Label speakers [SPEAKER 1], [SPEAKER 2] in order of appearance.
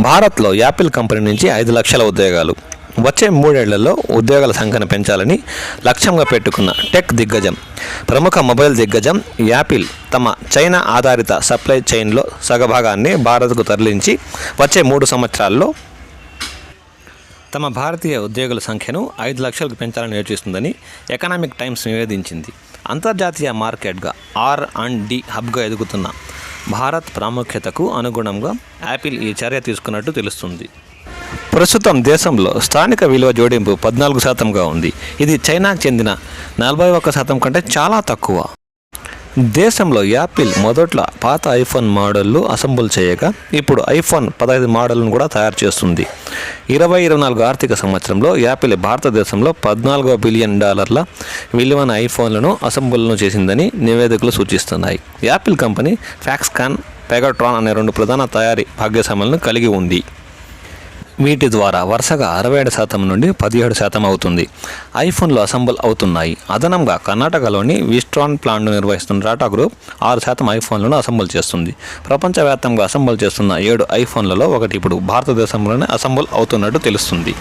[SPEAKER 1] భారత్లో Apple company నుంచి ఐదు లక్షల ఉద్యోగాలు. వచ్చే మూడేళ్ళలో ఉద్యోగాల సంఖ్యను పెంచాలని లక్ష్యంగా పెట్టుకున్న టెక్ దిగ్గజం ప్రముఖ మొబైల్ దిగ్గజం యాపిల్ తమ చైనా ఆధారిత సప్లై చైన్లో సగభాగాన్ని భారత్కు తరలించి వచ్చే మూడు సంవత్సరాల్లో తమ భారతీయ ఉద్యోగుల సంఖ్యను ఐదు లక్షలకు పెంచాలని యోచిస్తుందని ఎకనామిక్ టైమ్స్ నివేదించింది. అంతర్జాతీయ మార్కెట్గా ఆర్ అండ్ డి హబ్గా ఎదుగుతున్న భారత్ ప్రాముఖ్యతకు అనుగుణంగా యాపిల్ ఈ చర్య తీసుకున్నట్టు తెలుస్తుంది. ప్రస్తుతం దేశంలో స్థానిక విలువ జోడింపు పద్నాలుగు శాతంగా ఉంది. ఇది చైనాకు చెందిన నలభై ఒక్క శాతం కంటే చాలా తక్కువ. దేశంలో యాపిల్ మొదట్లో పాత ఐఫోన్ మోడళ్ళు అసెంబుల్ చేయగా ఇప్పుడు ఐఫోన్ పదహైదు మోడల్ను కూడా తయారు చేస్తుంది. ఇరవై ఇరవై నాలుగు ఆర్థిక సంవత్సరంలో యాపిల్ భారతదేశంలో పద్నాలుగో బిలియన్ డాలర్ల విలువైన ఐఫోన్లను అసెంబుల్ను చేసిందని నివేదికలు సూచిస్తున్నాయి. యాపిల్ కంపెనీ ఫ్యాక్స్కాన్ పెగట్రాన్ అనే రెండు ప్రధాన తయారీ భాగ్యస్వాములను కలిగి ఉంది. వీటి ద్వారా వరుసగా అరవై ఏడు శాతం నుండి పదిహేడు శాతం అవుతుంది. ఐఫోన్లు అసెంబుల్ అవుతున్నాయి. అదనంగా కర్ణాటకలోని విస్ట్రాన్ ప్లాంట్ను నిర్వహిస్తున్న టాటా గ్రూప్ ఆరు శాతం ఐఫోన్లను అసెంబుల్ చేస్తుంది. ప్రపంచవ్యాప్తంగా అసెంబుల్ చేస్తున్న ఏడు ఐఫోన్లలో ఒకటి ఇప్పుడు భారతదేశంలోనే అసెంబుల్ అవుతున్నట్టు తెలుస్తుంది.